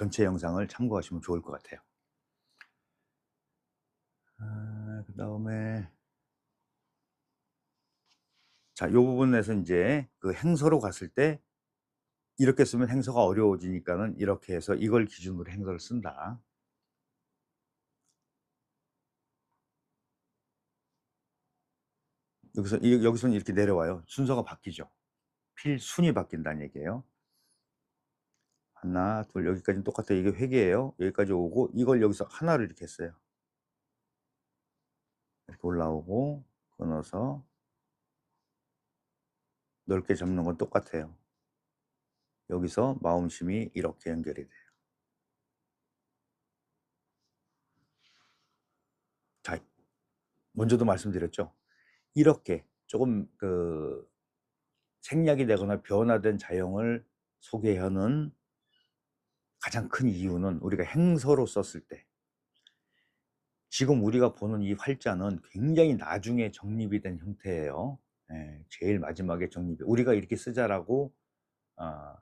전체 영상을 참고하시면 좋을 것 같아요. 아, 그 다음에 자, 이 부분에서 이제 그 행서로 갔을 때 이렇게 쓰면 행서가 어려워지니까는 이렇게 해서 이걸 기준으로 행서를 쓴다. 여기서 이- 여기서는 이렇게 내려와요. 순서가 바뀌죠. 필순이 바뀐다는 얘기예요. 하나, 둘, 여기까지는 똑같아요. 이게 회계예요. 여기까지 오고 이걸 여기서 하나를 이렇게 했어요. 이렇게 올라오고 끊어서 넓게 잡는 건 똑같아요. 여기서 마음심이 이렇게 연결이 돼요. 자, 먼저도 말씀드렸죠. 이렇게 조금 그 생략이 되거나 변화된 자형을 소개하는 가장 큰 이유는 우리가 행서로 썼을 때 지금 우리가 보는 이 활자는 굉장히 나중에 정립이 된 형태예요. 예, 제일 마지막에 정립이 우리가 이렇게 쓰자라고 아,